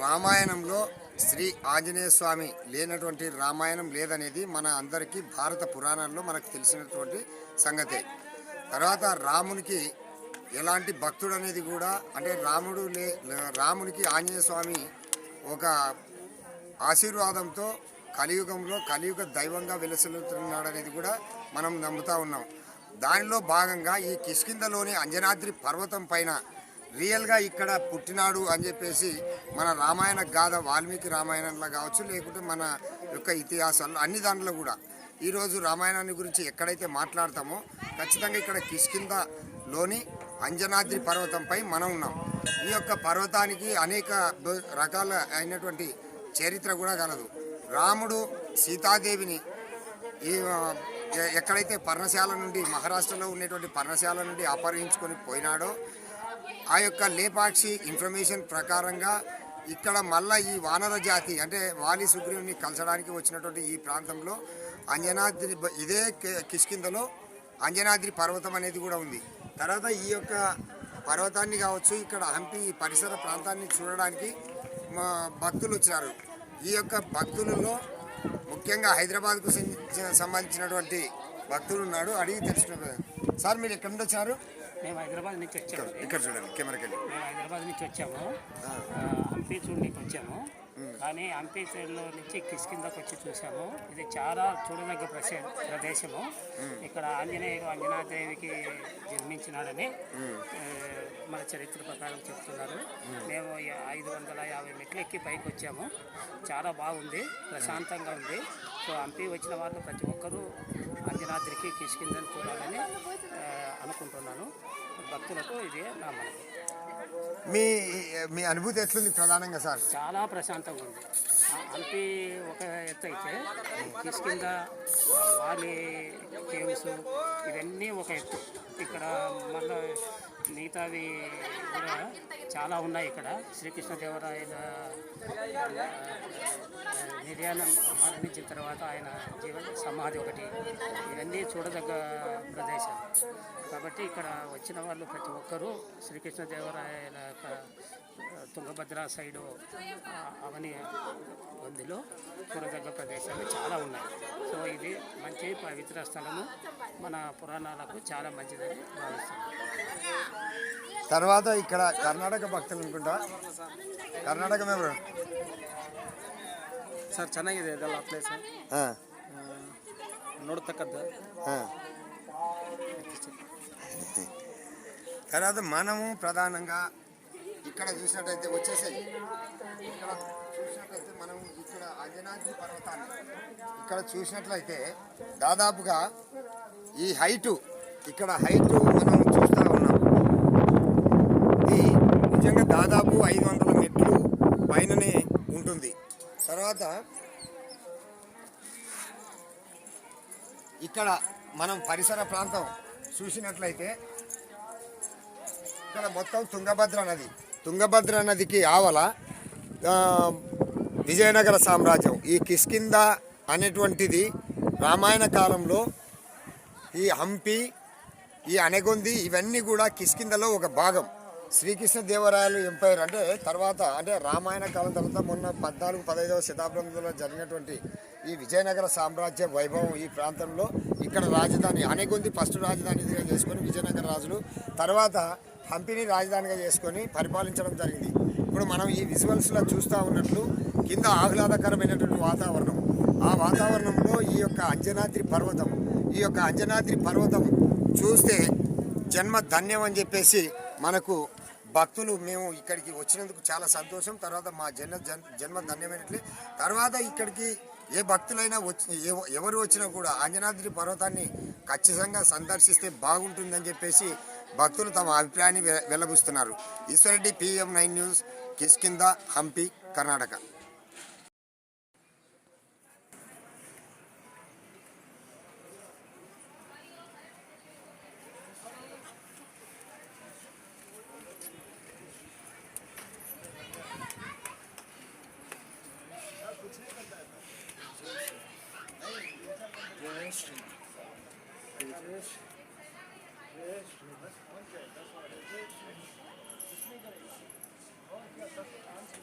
రామాయణంలో శ్రీ ఆంజనేయ స్వామి లేనటువంటి రామాయణం లేదనేది మన అందరికీ భారత పురాణాల్లో మనకు తెలిసినటువంటి సంగతే. తర్వాత రామునికి ఎలాంటి భక్తుడు అనేది కూడా అంటే రాముడు లే రామునికి ఆంజనేయ స్వామి ఒక ఆశీర్వాదంతో కలియుగంలో కలియుగ దైవంగా వెలసిల్లుతున్నాడు అనేది కూడా మనం నమ్ముతా ఉన్నాం. దానిలో భాగంగా ఈ కిష్కిందలోని అంజనాద్రి పర్వతం పైన రియల్గా ఇక్కడ పుట్టినాడు అని చెప్పేసి మన రామాయణ గాథ వాల్మీకి రామాయణంలో కావచ్చు లేకుంటే మన యొక్క ఇతిహాసాల్లో అన్ని దాంట్లో కూడా. ఈరోజు రామాయణాన్ని గురించి ఎక్కడైతే మాట్లాడతామో ఖచ్చితంగా ఇక్కడ కిష్కిందలోని అంజనాద్రి పర్వతంపై మనం ఉన్నాం. ఈ యొక్క పర్వతానికి అనేక బ- రకాల అయినటువంటి చరిత్ర కూడా కలదు రాముడు సీతాదేవిని ఈ ఎక్కడైతే పర్ణశాల నుండి మహారాష్ట్రలో ఉన్నటువంటి పర్ణశాల నుండి అపహరించుకొని పోయినాడో ఆ యొక్క లేపాక్షి ఇన్ఫర్మేషన్ ప్రకారంగా ఇక్కడ మళ్ళా ఈ వానర జాతి అంటే వాలి సుగ్రీవుని కలసడానికి వచ్చినటువంటి ఈ ప్రాంతంలో అంజనాద్రి ఇదే కిష్కిందలో అంజనాద్రి పర్వతం అనేది కూడా ఉంది. తర్వాత ఈ యొక్క పర్వతాన్ని కావచ్చు ఇక్కడ హంపి ఈ పరిసర ప్రాంతాన్ని చూడడానికి మా భక్తులు వచ్చినారు. ఈ యొక్క భక్తులలో ముఖ్యంగా హైదరాబాద్కు సంబంధించినటువంటి భక్తులు ఉన్నాడు అడిగి తెలుసుకున్నారు సార్ మీరు ఎక్కడి నుండి వచ్చారు మేము హైదరాబాద్ నుంచి వచ్చాము. ఇక్కడ చూడండి కెమెరాకి వెళ్ళి. మేము హైదరాబాద్ నుంచి వచ్చాము. హంపి చూడడానికి వచ్చాము. కానీ హంపి సైడ్లో నుంచి కిష్కిందకు వచ్చి చూసాము. ఇది చాలా చూడదగ్గ ప్రదేశము. ఇక్కడ ఆంజనేయుడు అంజనాదేవికి జన్మించినాడని మన చరిత్ర ప్రకారం చెప్తున్నారు. మేము. ఐదు వందల యాభై మెట్లు ఎక్కి పైకి వచ్చాము. చాలా బాగుంది ప్రశాంతంగా ఉంది. సో హంపి వచ్చిన వాళ్ళు ప్రతి ఒక్కరూ అంజనాద్రికి కిష్కిందని చూడాలని అనుకుంటున్నాను. భక్తులకు ఇది నా మనవి. మీ మీ అనుభూతి ఎట్లుంది ప్రధానంగా సార్? చాలా ప్రశాంతంగా ఉంది. హంపి ఒక ఎత్తు అయితే కిష్కింద వాలి కేవ్స్ ఇవన్నీ ఒక ఎత్తు. ఇక్కడ మళ్ళీ మిగతావి కూడా చాలా ఉన్నాయి ఇక్కడ. శ్రీకృష్ణదేవరాయల నిర్యాణం మరణించిన తర్వాత ఆయన జీవన సమాధి ఒకటి. ఇవన్నీ చూడదగ్గ ప్రదేశం. కాబట్టి ఇక్కడ వచ్చిన వాళ్ళు ప్రతి ఒక్కరూ శ్రీకృష్ణదేవరాయల తుంగభద్ర సైడు అవని వందిలో చూడదగ్గ ప్రదేశాలు చాలా ఉన్నాయి. సో ఇది మంచి పవిత్ర స్థలము. మన పురాణాలకు చాలా మంచిదని భావిస్తున్నాను తర్వాత ఇక్కడ కర్ణాటక భక్తులు అనుకుంటా కర్ణాటక మేము ಸರ್ ಚೆನ್ನಾಗಿದೆ ಇದೆಲ್ಲ ಪ್ಲೇಸ್ ನೋಡ್ತಕ್ಕದ್ದು తర్వాత మనము ప్రధానంగా ఇక్కడ చూసినట్టయితే వచ్చేసేది ఇక్కడ చూసినట్లయితే మనం ఇక్కడ అంజనాద్రి పర్వతాన్ని ఇక్కడ చూసినట్లయితే దాదాపుగా ఈ హైటు ఇక్కడ హైటు మనం తర్వాత ఇక్కడ మనం పరిసర ప్రాంతం చూసినట్లయితే ఇక్కడ మొత్తం తుంగభద్ర నది తుంగభద్ర నదికి ఆవల విజయనగర సామ్రాజ్యం. ఈ కిష్కింద అనేటువంటిది రామాయణ కాలంలో ఈ హంపి ఈ అనగొంది ఇవన్నీ కూడా కిష్కిందలో ఒక భాగం. శ్రీకృష్ణ దేవరాయలు ఎంపైర్. అంటే తర్వాత అంటే రామాయణ కాలం తర్వాత మొన్న పద్నాలుగు పదహైదవ శతాబ్దంలో జరిగినటువంటి ఈ విజయనగర సామ్రాజ్య వైభవం ఈ ప్రాంతంలో ఇక్కడ రాజధాని అనేకొంది ఫస్ట్ రాజధానిగా చేసుకొని విజయనగర రాజులు తర్వాత హంపిని రాజధానిగా చేసుకొని పరిపాలించడం జరిగింది. ఇప్పుడు మనం ఈ విజువల్స్లో చూస్తూ ఉన్నట్లు కింద ఆహ్లాదకరమైనటువంటి వాతావరణం. ఆ వాతావరణంలో ఈ యొక్క అంజనాద్రి పర్వతం ఈ యొక్క అంజనాద్రి పర్వతం చూస్తే జన్మ ధన్యం అని చెప్పేసి మనకు భక్తులు మేము ఇక్కడికి వచ్చినందుకు చాలా సంతోషం. తర్వాత మా జన్మ జన్- జన్మ ధన్యమైనట్లే. తర్వాత ఇక్కడికి ఏ భక్తులైనా వచ్చి ఎవరు వచ్చినా కూడా అంజనాద్రి పర్వతాన్ని ఖచ్చితంగా సందర్శిస్తే బాగుంటుందని చెప్పేసి భక్తులు తమ అభిప్రాయాన్ని వె- వెల్లబుస్తున్నారు. Eshwar Reddy PM nine news Kishkinda Hampi Karnataka. Yes. Yes. Okay, that's what it is. Just make it. Oh, yeah, that's the answer.